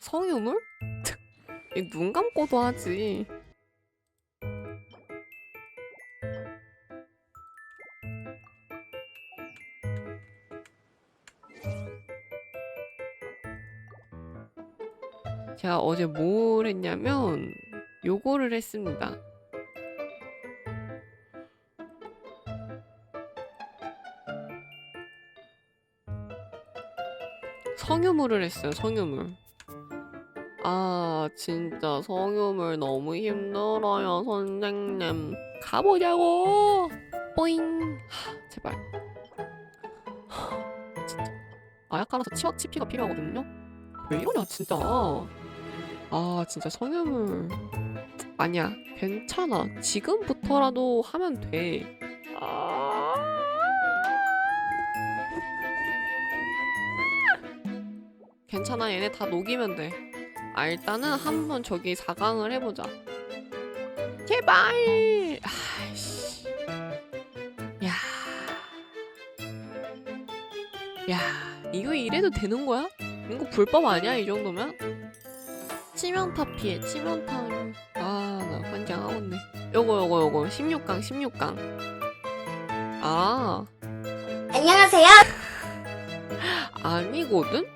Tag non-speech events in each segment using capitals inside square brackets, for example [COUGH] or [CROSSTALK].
성유물? [LAUGHS] 이눈 감고도 하지. 제가 어제 뭘 했냐면 요거를 했습니다. 성유물을 했어요, 성유물. 아, 진짜 성유물 너무 힘들어요, 선생님. 가보자고! 뽀잉! 하, 제발. 하, 진짜. 아약 하나서 치약 치피가 필요하거든요? 왜 이러냐, 진짜. 아, 진짜 성유물. 아니야, 괜찮아. 지금부터라도 하면 돼. 아. 괜찮아, 얘네 다 녹이면 돼. 아, 일단은 한번 저기 4강을 해보자. 제발! 아이씨. 야. 야, 이거 이래도 되는 거야? 이거 불법 아니야, 이 정도면? 치명타 피해, 치명타. 아, 나 환장하겠네. 요거, 요거, 요거. 16강, 16강. 아, 안녕하세요. 아니거든?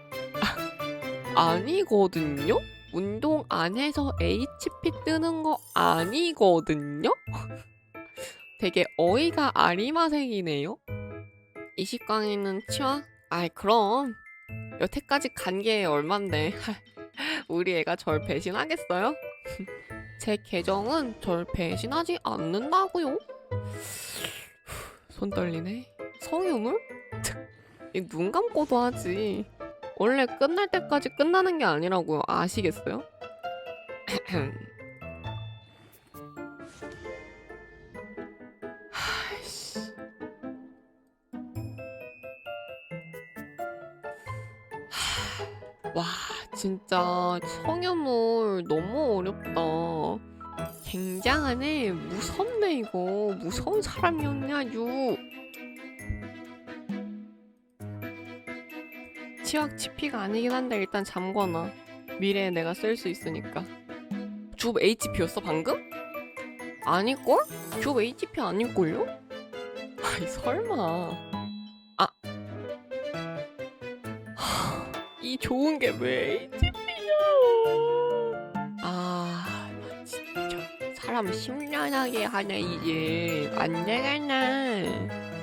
아, 아니거든요? 운동 안 해서 HP 뜨는 거 아니거든요? [LAUGHS] 되게 어이가 아리마생이네요? 20강에는 치와? 아이, 그럼. 여태까지 간 게 얼만데. [LAUGHS] 우리 애가 절 배신하겠어요? [LAUGHS] 제 계정은 절 배신하지 않는다고요? [SIGHS] 손 떨리네. 성유물? 이눈 감고도 하지. 원래 끝날 때까지 끝나는 게 아니라고요. 아시겠어요? 하, 와, 진짜 성유물 너무 어렵다. 굉장하네. 무섭네, 이거. 무서운 사람이었냐, 유. 치약 치피가 아니긴 한데 일단 잠궈놔. 미래에 내가 쓸 수 있으니까. 줍 HP였어 방금? 아닐걸? 줍 HP 아닐걸요? [LAUGHS] 아이 설마. 아. 하, [SIGHS] 이 좋은 게 왜 HP냐고. 아, 나 진짜 사람 심란하게 하네 이제 안 되겠네.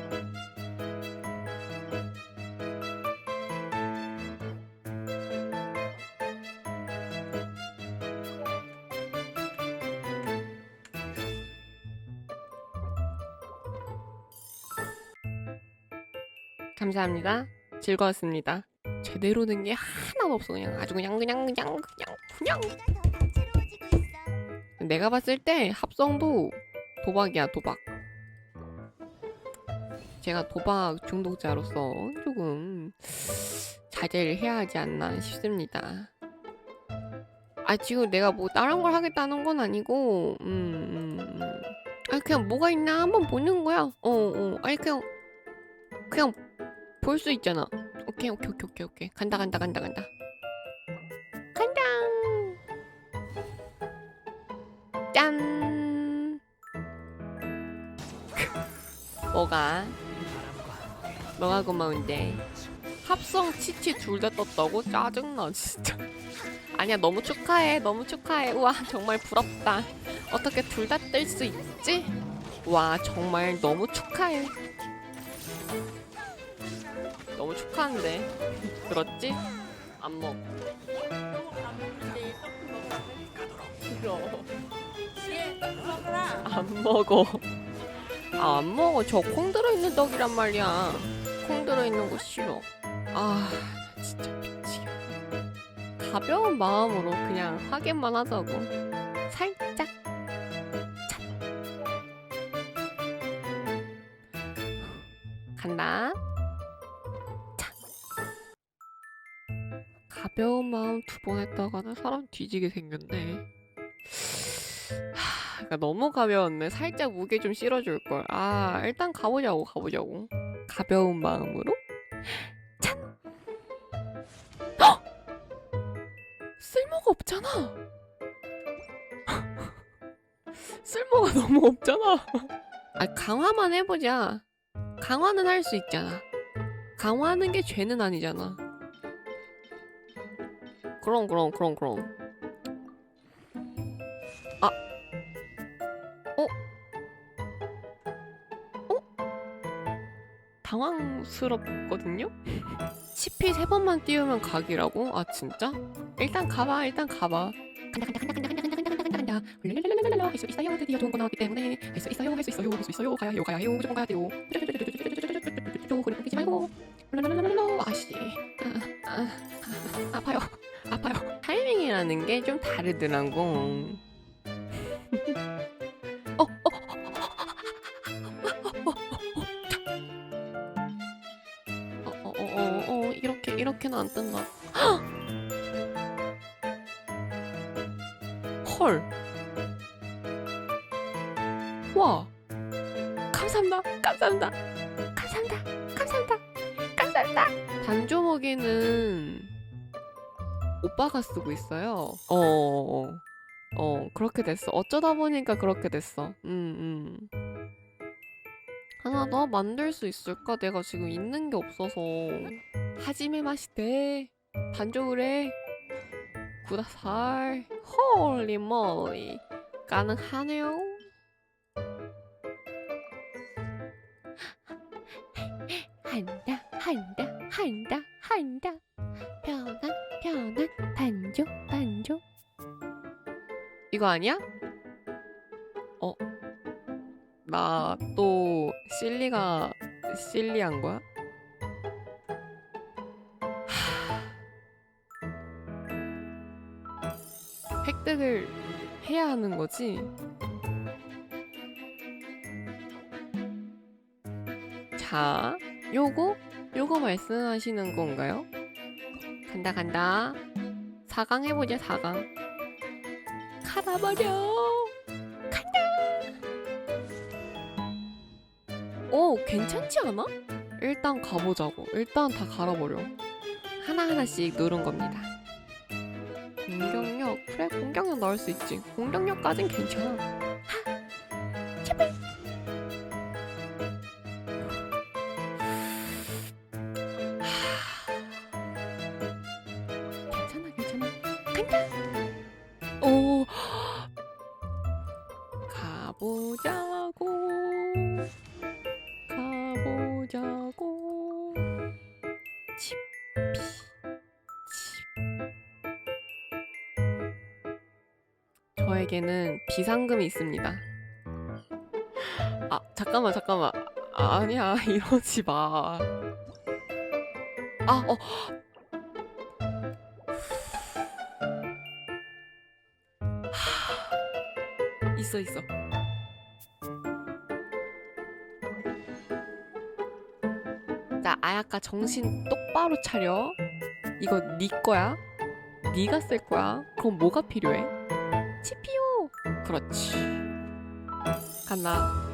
감사합니다. 즐거웠습니다. 제대로 된 게 하나도 없어. 그냥 아주 그냥 그냥 그냥 그냥 그냥. 내가 봤을 때 합성도 도박이야 도박. 제가 도박 중독자로서 조금 자제를 해야 하지 않나 싶습니다. 아 지금 내가 뭐 다른 걸 하겠다는 건 아니고, 음, 음, 음. 아 그냥 뭐가 있나 한번 보는 거야. 어, 어, 아니 그냥 그냥 볼 수 있잖아. 오케이, 오케이, 오케이, 오케이, 오케이. 간다, 간다, 간다, 간다. 간다. 짠. 뭐가? 뭐가 고마운데? 합성 치치 둘 다 떴다고? 짜증나 진짜. 아니야 너무 축하해 너무 축하해 우와 정말 부럽다 어떻게 둘 다 뜰 수 있지? 와 정말 너무 축하해 너무 축하한데. 들었지? 안 먹어 싫어 안 먹어. 아, 안 먹어. 저 콩 들어있는 떡이란 말이야. 콩 들어있는 거 싫어. 아 나 진짜 미치겠어 가벼운 마음으로 그냥 확인만 하자고. 살짝. 찹 간다 가벼운 마음 두 번 했다가는 사람 뒤지게 생겼네 하, 그러니까 너무 가벼웠네 살짝 무게 좀 실어줄 걸 아 일단 가보자고 가보자고 가벼운 마음으로 쓸모가 없잖아. [LAUGHS] 쓸모가 너무 없잖아. 아, 강화만 해보자. 강화는 할 수 있잖아. 강화하는 게 죄는 아니잖아. 그럼, 그럼, 그럼, 그럼. 아. 어? 어? 당황스럽거든요? [LAUGHS] CP 세 번만 띄우면 각이라고? 아, 진짜? 일단 가봐, 일단 가봐. 간다, 간다, 간다, 간다, 간다, 간다, 간다, 간다, 간다. 룰랄랄랄랄라. 할수 있어요. 드디어 좋은 거 나왔기 때문에. 할 수 있어요, 할 수 있어요, 할 수 있어요. 가야 해요, 가야 해요. 무조건 가야 돼요. 그리고 끊기지 말고. 랄랄랄랄라. 아씨. 아, 아, 아, 아파요. 아파요. 타이밍이라는 게 좀 다르더라고. 어, 어, 어, 어, 어, 어, 어, 이렇게, 이렇게는 안 뜬다. 헐. 와. 감사합니다. 감사합니다. 감사합니다. 감사합니다. 감사합니다. 반조먹이는 오빠가 쓰고 있어요. 어, 어, 어, 그렇게 됐어. 어쩌다 보니까 그렇게 됐어. 음, 음. 하나 더 만들 수 있을까? 내가 지금 있는 게 없어서. 하지메 마시테. 반조우래. 구다살. 홀리 모리. 가능하네요. 한다, 한다, 한다, 한다. 편안, 편안, 반조, 반조. 이거 아니야? 어? 나 또 실리가 실리한 거야? 하... 획득을 해야 하는 거지? 자, 요거? 요거 말씀하시는 건가요? 간다 간다. 4강 해보자 4강. 갈아버려. 간다. 오 괜찮지 않아? 일단 가보자고. 일단 다 갈아버려. 하나하나씩 누른 겁니다. 공격력. 그래 공격력 넣을 수 있지. 공격력까진 괜찮아. 하, 제발 가보자고. 집 저에게는 비상금이 있습니다. 아 잠깐만 잠깐만. 아, 아니야 [LAUGHS] 이러지 마. 아, 어. 있어 있어. 자, 아야까 정신 똑바로 차려. 이거 네 거야. 네가 쓸 거야. 그럼 뭐가 필요해? CPU. 그렇지. 간다.